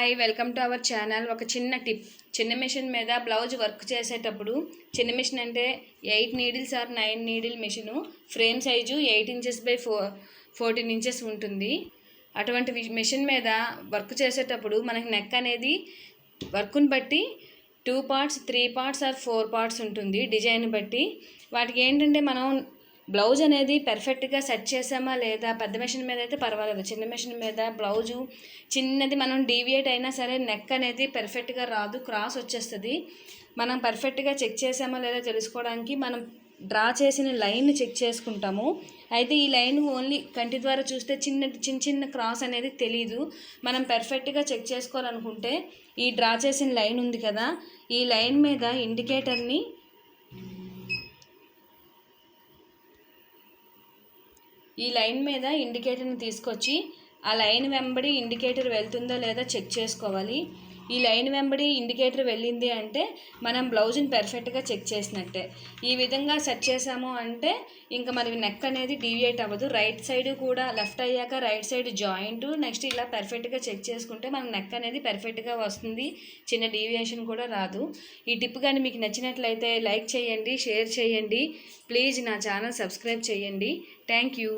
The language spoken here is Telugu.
Hi welcome to our channel. ఒక చిన్న టిప్. చిన్న మిషన్ మీద బ్లౌజ్ వర్క్ చేసేటప్పుడు చిన్న మిషన్ అంటే eight needles or nine needle machine frame size eight inches by four fourteen inches ఉంటుంది. అటువంటి మిషన్ మీద వర్క్ చేసేటప్పుడు మనకి నెక్ అనేది వర్క్ని బట్టి two parts three parts or four parts ఉంటుంది డిజైన్ బట్టి. వాటికి ఏంటంటే మనం బ్లౌజ్ అనేది పెర్ఫెక్ట్గా సెట్ చేసామా లేదా? పెద్ద మెషిన్ మీద అయితే పర్వాలేదు. చిన్న మెషిన్ మీద బ్లౌజు చిన్నది మనం డీవియేట్ అయినా సరే నెక్ అనేది పెర్ఫెక్ట్గా రాదు క్రాస్ వచ్చేస్తుంది. మనం పర్ఫెక్ట్గా చెక్ చేసామా లేదా తెలుసుకోవడానికి మనం డ్రా చేసిన లైన్ చెక్ చేసుకుంటాము. అయితే ఈ లైన్ ఓన్లీ కంటి ద్వారా చూస్తే చిన్న చిన్న చిన్న క్రాస్ అనేది తెలీదు. మనం పర్ఫెక్ట్గా చెక్ చేసుకోవాలనుకుంటే ఈ డ్రా చేసిన లైన్ ఉంది కదా? ఈ లైన్ మీద ఇండికేటర్ని ఈ లైన్ మీద ఇండికేటర్ని తీసుకొచ్చి ఆ లైన్ వెంబడి ఇండికేటర్ వెళ్తుందో లేదో చెక్ చేసుకోవాలి. ఈ లైన్ వెంబడి ఇండికేటర్ వెళ్ళింది అంటే మనం బ్లౌజ్ని పర్ఫెక్ట్గా చెక్ చేసినట్టే. ఈ విధంగా సెట్ చేసాము అంటే ఇంకా మనకి నెక్ అనేది డీవియేట్ అవ్వదు. రైట్ సైడ్ కూడా లెఫ్ట్ అయ్యాక రైట్ సైడ్ జాయింట్. నెక్స్ట్ ఇలా పర్ఫెక్ట్గా చెక్ చేసుకుంటే మన నెక్ అనేది పర్ఫెక్ట్గా వస్తుంది. చిన్న డీవియేషన్ కూడా రాదు. ఈ టిప్ కానీ మీకు నచ్చినట్లయితే లైక్ చేయండి షేర్ చేయండి. ప్లీజ్ నా ఛానల్ సబ్స్క్రైబ్ చేయండి. Thank you.